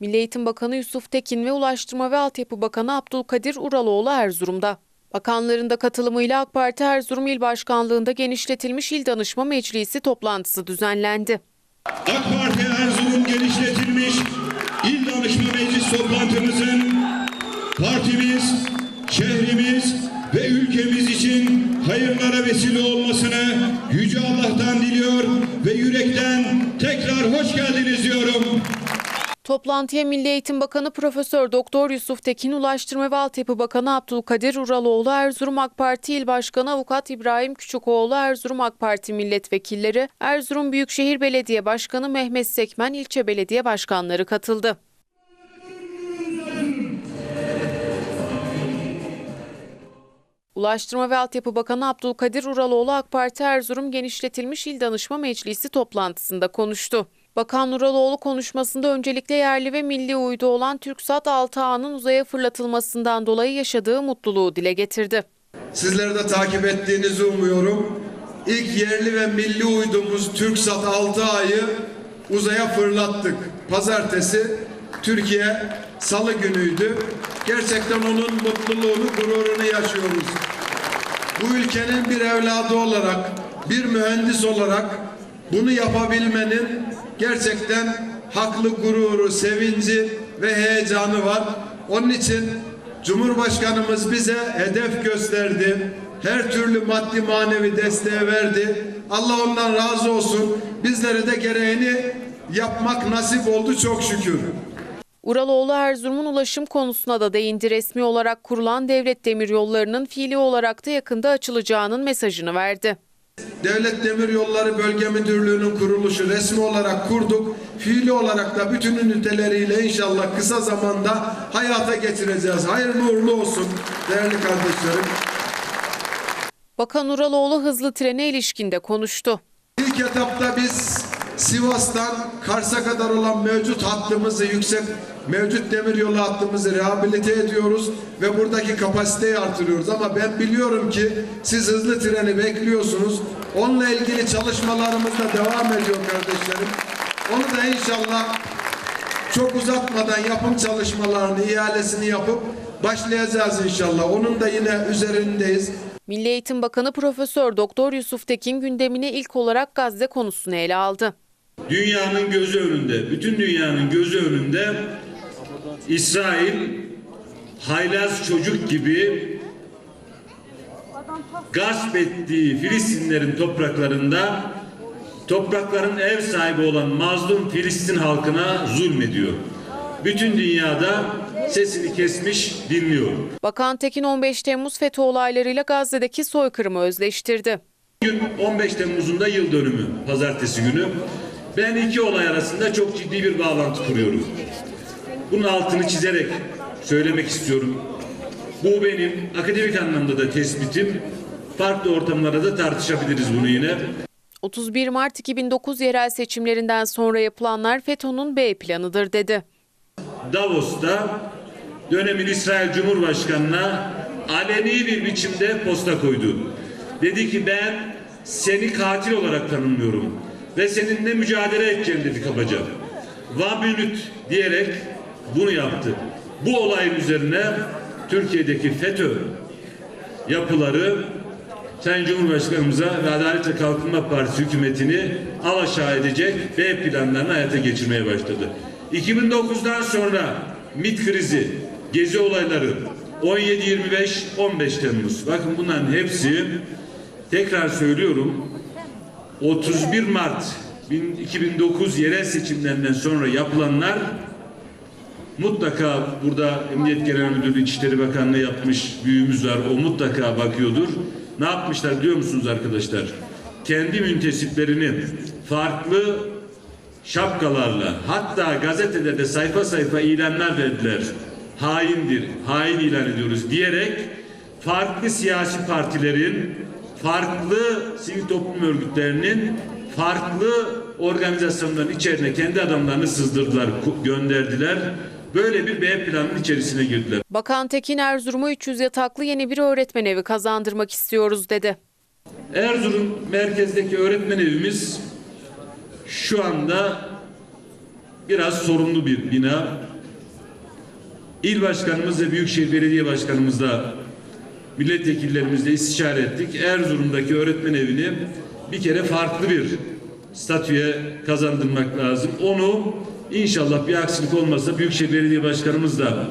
Milli Eğitim Bakanı Yusuf Tekin ve Ulaştırma ve Altyapı Bakanı Abdülkadir Uraloğlu Erzurum'da. Bakanların da katılımıyla AK Parti Erzurum İl Başkanlığı'nda genişletilmiş İl Danışma Meclisi toplantısı düzenlendi. AK Parti Erzurum genişletilmiş İl Danışma Meclis toplantımızın partimiz, şehrimiz ve ülkemiz için hayırlara vesile olmasını Yüce Allah'tan diliyor ve yürekten tekrar hoş geldiniz diyorum. Toplantıya Milli Eğitim Bakanı Profesör Doktor Yusuf Tekin, Ulaştırma ve Altyapı Bakanı Abdülkadir Uraloğlu, Erzurum AK Parti İl Başkanı Avukat İbrahim Küçükoğlu, Erzurum AK Parti milletvekilleri, Erzurum Büyükşehir Belediye Başkanı Mehmet Sekmen, ilçe belediye başkanları katıldı. Ulaştırma ve Altyapı Bakanı Abdülkadir Uraloğlu AK Parti Erzurum Genişletilmiş İl Danışma Meclisi toplantısında konuştu. Bakan Uraloğlu konuşmasında öncelikle yerli ve milli uydu olan TürkSat 6A'nın uzaya fırlatılmasından dolayı yaşadığı mutluluğu dile getirdi. Sizleri de takip ettiğinizi umuyorum. İlk yerli ve milli uydumuz TürkSat 6A'yı uzaya fırlattık. Pazartesi Türkiye Salı günüydü. Gerçekten onun mutluluğunu, gururunu yaşıyoruz. Bu ülkenin bir evladı olarak, bir mühendis olarak bunu yapabilmenin gerçekten haklı gururu, sevinci ve heyecanı var. Onun için Cumhurbaşkanımız bize hedef gösterdi. Her türlü maddi manevi desteği verdi. Allah ondan razı olsun. Bizlere de gereğini yapmak nasip oldu çok şükür. Uraloğlu Erzurum'un ulaşım konusuna da değindi. Resmi olarak kurulan devlet demiryollarının fiili olarak da yakında açılacağının mesajını verdi. Devlet Demiryolları Bölge Müdürlüğü'nün kuruluşu resmi olarak kurduk. Fiili olarak da bütün üniteleriyle inşallah kısa zamanda hayata geçireceğiz. Hayırlı uğurlu olsun değerli kardeşlerim. Bakan Uraloğlu hızlı trene ilişkinde konuştu. İlk etapta biz Sivas'tan Kars'a kadar olan mevcut hattımızı yüksek mevcut demiryolu hattımızı rehabilite ediyoruz ve buradaki kapasiteyi artırıyoruz ama ben biliyorum ki siz hızlı treni bekliyorsunuz. Onunla ilgili çalışmalarımız da devam ediyor kardeşlerim. Onu da inşallah çok uzatmadan yapım çalışmalarını, ihalesini yapıp başlayacağız inşallah. Onun da yine üzerindeyiz. Milli Eğitim Bakanı Profesör Doktor Yusuf Tekin gündemine ilk olarak Gazze konusunu ele aldı. Dünyanın gözü önünde, bütün dünyanın gözü önünde İsrail haylaz çocuk gibi gasp ettiği Filistinlerin topraklarında toprakların ev sahibi olan mazlum Filistin halkına zulmediyor. Bütün dünyada sesini kesmiş dinliyor. Bakan Tekin 15 Temmuz FETÖ olaylarıyla Gazze'deki soykırımı özleştirdi. Gün 15 Temmuz'un da yıl dönümü pazartesi günü. Ben iki olay arasında çok ciddi bir bağlantı kuruyorum. Bunun altını çizerek söylemek istiyorum. Bu benim akademik anlamda da tespitim. Farklı ortamlarda da tartışabiliriz bunu yine. 31 Mart 2009 yerel seçimlerinden sonra yapılanlar FETÖ'nün B planıdır dedi. Davos'ta dönemin İsrail Cumhurbaşkanı'na aleni bir biçimde posta koydu. Dedi ki ben seni katil olarak tanımlıyorum ve seninle mücadele edeceğim dedi kabaca. Vabünüt diyerek bunu yaptı. Bu olayın üzerine Türkiye'deki FETÖ yapıları Sayın Cumhurbaşkanımıza ve Adalet ve Kalkınma Partisi hükümetini alaşağı edecek B planlarını hayata geçirmeye başladı. 2009'dan sonra MİT krizi, gezi olayları, 17-25-15 Temmuz. Bakın bunların hepsi tekrar söylüyorum 31 Mart 2009 yerel seçimlerinden sonra yapılanlar mutlaka burada Emniyet Genel Müdürlüğü İçişleri Bakanlığı yapmış büyüğümüz var. O mutlaka bakıyordur. Ne yapmışlar biliyor musunuz arkadaşlar? Kendi müntesiplerini farklı şapkalarla hatta gazetelerde sayfa sayfa ilanlar verdiler. Haindir, hain ilan ediyoruz diyerek farklı siyasi partilerin, farklı sivil toplum örgütlerinin farklı organizasyonların içerisine kendi adamlarını sızdırdılar, gönderdiler. Böyle bir B planının içerisine girdiler. Bakan Tekin Erzurum'a 300 yataklı yeni bir öğretmen evi kazandırmak istiyoruz dedi. Erzurum merkezdeki öğretmen evimiz şu anda biraz sorunlu bir bina. İl başkanımız ve Büyükşehir Belediye Başkanımızla milletvekillerimizle istişare ettik. Erzurum'daki öğretmen evini bir kere farklı bir statüye kazandırmak lazım. Onu inşallah bir aksilik olmasa Büyükşehir Belediye Başkanımız da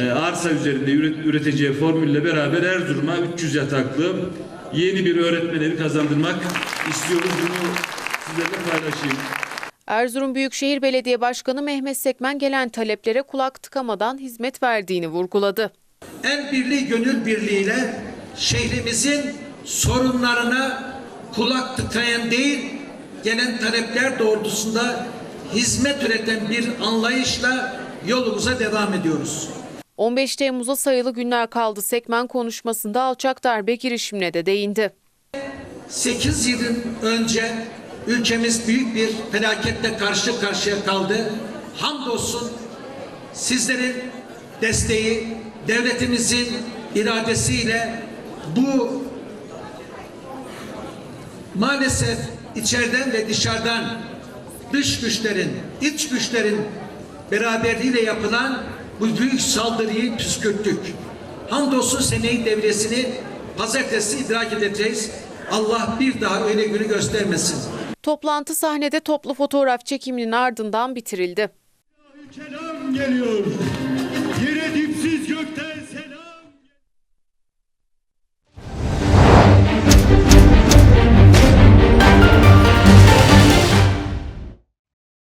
e, arsa üzerinde üret- üreteceği formülle beraber Erzurum'a 300 yataklı yeni bir öğretmen evi kazandırmak istiyoruz. Bunu sizlerle paylaşayım. Erzurum Büyükşehir Belediye Başkanı Mehmet Sekmen gelen taleplere kulak tıkamadan hizmet verdiğini vurguladı. el birliği gönül birliğiyle şehrimizin sorunlarına kulak tıkayan değil, gelen talepler doğrultusunda hizmet üreten bir anlayışla yolumuza devam ediyoruz. 15 Temmuz'a sayılı günler kaldı. Sekmen konuşmasında alçak darbe girişimine de değindi. 8 yıl önce ülkemiz büyük bir felaketle karşı karşıya kaldı. Hamdolsun sizlerin desteği, devletimizin iradesiyle bu maalesef içeriden ve dışarıdan dış güçlerin, iç güçlerin beraberliğiyle yapılan bu büyük saldırıyı püskürttük. Hamdolsun seneyi devresini pazartesi idrak edeceğiz. Allah bir daha öyle günü göstermesin. Toplantı sahnede toplu fotoğraf çekiminin ardından bitirildi. Kelam geliyor. Yere dipsiz gökten